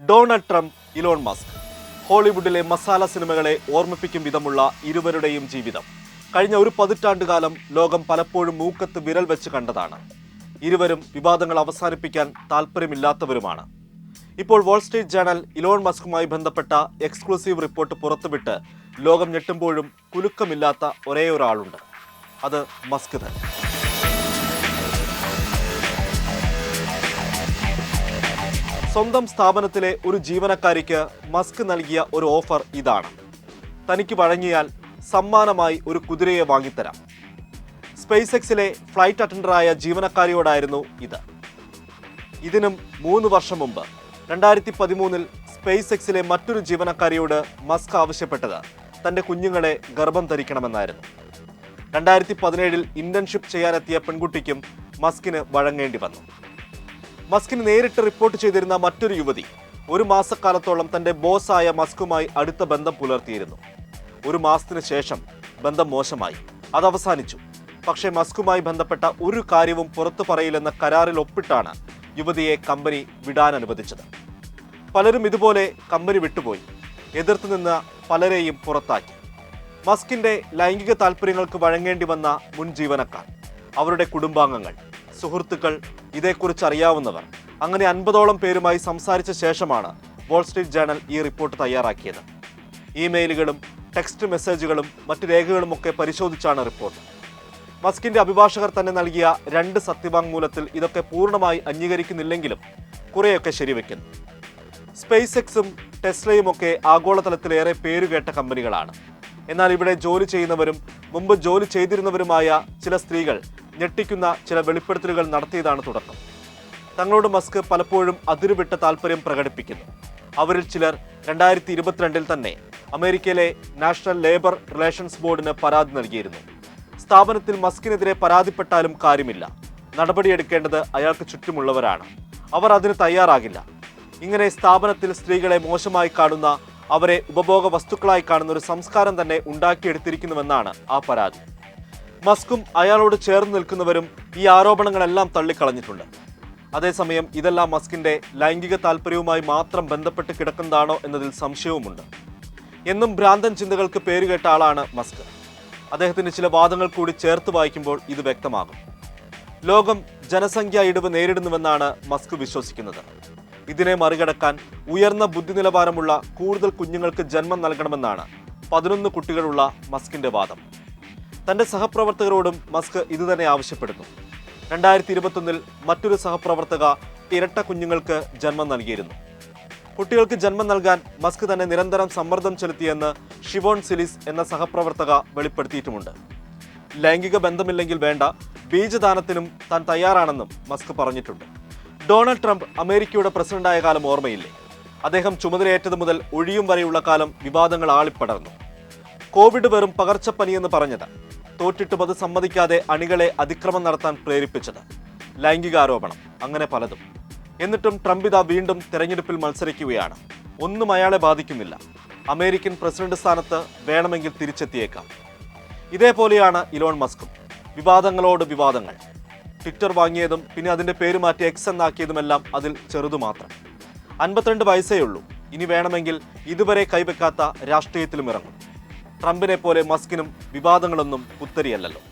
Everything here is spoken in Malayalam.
Donald Trump Elon Musk. ഹോളിവുഡിലെ masala സിനിമകളെ ഓർമ്മിപ്പിക്കും വിധമുള്ള ഇരുവരുടെയും ജീവിതം. കഴിഞ്ഞ ഒരു പതിറ്റാണ്ടുകാലം ലോകം പലപ്പോഴും മൂക്കത്ത് വിരൽ വെച്ച് കണ്ടതാണ്. ഇരുവരും വിവാദങ്ങൾ അവസാനിപ്പിക്കാൻ താല്പര്യമില്ലാത്തവരുമാണ് ഇപ്പോൾ വാൾസ്ട്രീറ്റ് ജേണൽ ഇലോൺ മസ്കുമായി ബന്ധപ്പെട്ട എക്സ്ക്ലൂസീവ് റിപ്പോർട്ട് പുറത്തുവിട്ട് ലോകം ഞെട്ടുമ്പോഴും കുലുക്കമില്ലാത്ത ഒരേ ഒരാളുണ്ട് അത് മസ്ക് തന്നെ. സ്വന്തം സ്ഥാപനത്തിലെ ഒരു ജീവനക്കാരിക്ക് മസ്ക് നൽകിയ ഒരു ഓഫർ ഇതാണ്. തനിക്ക് വഴങ്ങിയാൽ സമ്മാനമായി ഒരു കുതിരയെ വാങ്ങിത്തരാം. സ്പേസ് എക്സിലെ ഫ്ലൈറ്റ് അറ്റൻഡറായ ജീവനക്കാരിയോടായിരുന്നു ഇത്. ഇതിനും മൂന്ന് വർഷം മുമ്പ് രണ്ടായിരത്തി പതിമൂന്നിൽ സ്പേസ് എക്സിലെ മറ്റൊരു ജീവനക്കാരിയോട് മസ്ക് ആവശ്യപ്പെട്ടത് തന്റെ കുഞ്ഞുങ്ങളെ ഗർഭം ധരിക്കണമെന്നായിരുന്നു. രണ്ടായിരത്തി പതിനേഴിൽ ഇന്റേൺഷിപ്പ് ചെയ്യാനെത്തിയ പെൺകുട്ടിക്കും മസ്കിന് വഴങ്ങേണ്ടി വന്നു. മസ്കിന് നേരിട്ട് റിപ്പോർട്ട് ചെയ്തിരുന്ന മറ്റൊരു യുവതി ഒരു മാസക്കാലത്തോളം തന്റെ ബോസായ മസ്കുമായി അടുത്ത ബന്ധം പുലർത്തിയിരുന്നു. ഒരു മാസത്തിന് ശേഷം ബന്ധം മോശമായി. അത് അവസാനിച്ചു. പക്ഷേ മസ്കുമായി ബന്ധപ്പെട്ട ഒരു കാര്യവും പുറത്തു പറയില്ലെന്ന കരാറിൽ ഒപ്പിട്ടാണ് യുവതിയെ കമ്പനി വിടാൻ അനുവദിച്ചത്. പലരും ഇതുപോലെ കമ്പനി വിട്ടുപോയി. എതിർത്തു പലരെയും പുറത്താക്കി. മസ്കിന്റെ ലൈംഗിക താല്പര്യങ്ങൾക്ക് വഴങ്ങേണ്ടി വന്ന മുൻ ജീവനക്കാർ അവരുടെ കുടുംബാംഗങ്ങൾ സുഹൃത്തുക്കൾ ഇതേക്കുറിച്ച് അറിയാവുന്നവർ. അങ്ങനെ അൻപതോളം പേരുമായി സംസാരിച്ച ശേഷമാണ് വാൾസ്ട്രീറ്റ് ജേണൽ ഈ റിപ്പോർട്ട് തയ്യാറാക്കിയത്. ഇമെയിലുകളും ടെക്സ്റ്റ് മെസ്സേജുകളും മറ്റു രേഖകളുമൊക്കെ പരിശോധിച്ചാണ് റിപ്പോർട്ട്. മസ്കിന്റെ അഭിഭാഷകർ തന്നെ നൽകിയ രണ്ട് സത്യവാങ്മൂലത്തിൽ ഇതൊക്കെ പൂർണമായി അംഗീകരിക്കുന്നില്ലെങ്കിലും കുറേയൊക്കെ ശരിവെക്കുന്നു. സ്പേസ് എക്സും ടെസ്ലയും ഒക്കെ ആഗോളതലത്തിലേറെ പേരുകേട്ട കമ്പനികളാണ്. എന്നാൽ ഇവിടെ ജോലി ചെയ്യുന്നവരും മുമ്പ് ജോലി ചെയ്തിരുന്നവരുമായ ചില സ്ത്രീകൾ ഞെട്ടിക്കുന്ന ചില വെളിപ്പെടുത്തലുകൾ നടത്തിയതാണ് തുടക്കം. തങ്ങളോട് മസ്ക് പലപ്പോഴും അതിരുവിട്ട താല്പര്യം പ്രകടിപ്പിക്കുന്നു. അവരിൽ ചിലർ രണ്ടായിരത്തി ഇരുപത്തിരണ്ടിൽ തന്നെ അമേരിക്കയിലെ നാഷണൽ ലേബർ റിലേഷൻസ് ബോർഡിന് പരാതി നൽകിയിരുന്നു. സ്ഥാപനത്തിൽ മസ്കിനെതിരെ പരാതിപ്പെട്ടാലും കാര്യമില്ല. നടപടിയെടുക്കേണ്ടത് അയാൾക്ക് ചുറ്റുമുള്ളവരാണ്. അവർ അതിന് തയ്യാറാകില്ല. ഇങ്ങനെ സ്ഥാപനത്തിൽ സ്ത്രീകളെ മോശമായി കാണുന്ന അവരെ ഉപഭോഗ വസ്തുക്കളായി കാണുന്ന ഒരു സംസ്കാരം തന്നെ ഉണ്ടാക്കിയെടുത്തിരിക്കുന്നുവെന്നാണ് ആ പരാതി. മസ്കും അയാളോട് ചേർന്ന് നിൽക്കുന്നവരും ഈ ആരോപണങ്ങളെല്ലാം തള്ളിക്കളഞ്ഞിട്ടുണ്ട്. അതേസമയം ഇതെല്ലാം മസ്കിന്റെ ലൈംഗിക താല്പര്യവുമായി മാത്രം ബന്ധപ്പെട്ട് കിടക്കുന്നതാണോ എന്നതിൽ സംശയവുമുണ്ട്. എന്നും ഭ്രാന്തൻ ചിന്തകൾക്ക് പേരുകേട്ട ആളാണ് മസ്ക്. അദ്ദേഹത്തിന്റെ ചില വാദങ്ങൾ കൂടി ചേർത്ത് വായിക്കുമ്പോൾ ഇത് വ്യക്തമാകും. ലോകം ജനസംഖ്യാ ഇടിവ് നേരിടുന്നുവെന്നാണ് മസ്ക് വിശ്വസിക്കുന്നത്. ഇതിനെ മറികടക്കാൻ ഉയർന്ന ബുദ്ധി നിലവാരമുള്ള കൂടുതൽ കുഞ്ഞുങ്ങൾക്ക് ജന്മം നൽകണമെന്നാണ് പതിനൊന്ന് കുട്ടികളുള്ള മസ്കിന്റെ വാദം. തന്റെ സഹപ്രവർത്തകരോടും മസ്ക് ഇതുതന്നെ ആവശ്യപ്പെടുന്നു. രണ്ടായിരത്തി ഇരുപത്തൊന്നിൽ മറ്റൊരു സഹപ്രവർത്തക ഇരട്ട കുഞ്ഞുങ്ങൾക്ക് ജന്മം നൽകിയിരുന്നു. കുട്ടികൾക്ക് ജന്മം നൽകാൻ മസ്ക് തന്നെ നിരന്തരം സമ്മർദ്ദം ചെലുത്തിയെന്ന് ഷിവോൺ സിലിസ് എന്ന സഹപ്രവർത്തക വെളിപ്പെടുത്തിയിട്ടുമുണ്ട്. ലൈംഗിക ബന്ധമില്ലെങ്കിൽ വേണ്ട ബീജദാനത്തിനും താൻ തയ്യാറാണെന്നും മസ്ക് പറഞ്ഞിട്ടുണ്ട്. ഡൊണാൾഡ് ട്രംപ് അമേരിക്കയുടെ പ്രസിഡന്റായ കാലം ഓർമ്മയില്ലേ? അദ്ദേഹം ചുമതലയേറ്റത് മുതൽ ഒഴിയും വരെയുള്ള കാലം വിവാദങ്ങൾ ആളിപ്പടർന്നു. കോവിഡ് വെറും പകർച്ചപ്പനിയെന്ന് പറഞ്ഞത്. തോറ്റിട്ടും അത് സമ്മതിക്കാതെ അണികളെ അതിക്രമം നടത്താൻ പ്രേരിപ്പിച്ചത്. ലൈംഗികാരോപണം അങ്ങനെ പലതും. എന്നിട്ടും ട്രംപ് ഇതാ വീണ്ടും തെരഞ്ഞെടുപ്പിൽ മത്സരിക്കുകയാണ്. ഒന്നും അയാളെ ബാധിക്കുന്നില്ല. അമേരിക്കൻ പ്രസിഡന്റ് സ്ഥാനത്ത് വേണമെങ്കിൽ തിരിച്ചെത്തിയേക്കാം. ഇതേപോലെയാണ് ഇലോൺ മസ്കും. വിവാദങ്ങളോട് വിവാദങ്ങൾ. ട്വിറ്റർ വാങ്ങിയതും പിന്നെ അതിന്റെ പേര് മാറ്റി എക്സ് എന്നാക്കിയതുമെല്ലാം അതിൽ ചെറുതു മാത്രം. അൻപത്തിരണ്ട് വയസ്സേ ഉള്ളൂ. ഇനി വേണമെങ്കിൽ ഇതുവരെ കൈവെക്കാത്ത രാഷ്ട്രീയത്തിലും ഇറങ്ങും. ട്രംപിനെ പോലെ മസ്കിനും വിവാദങ്ങളൊന്നും പുത്തരിയല്ലല്ലോ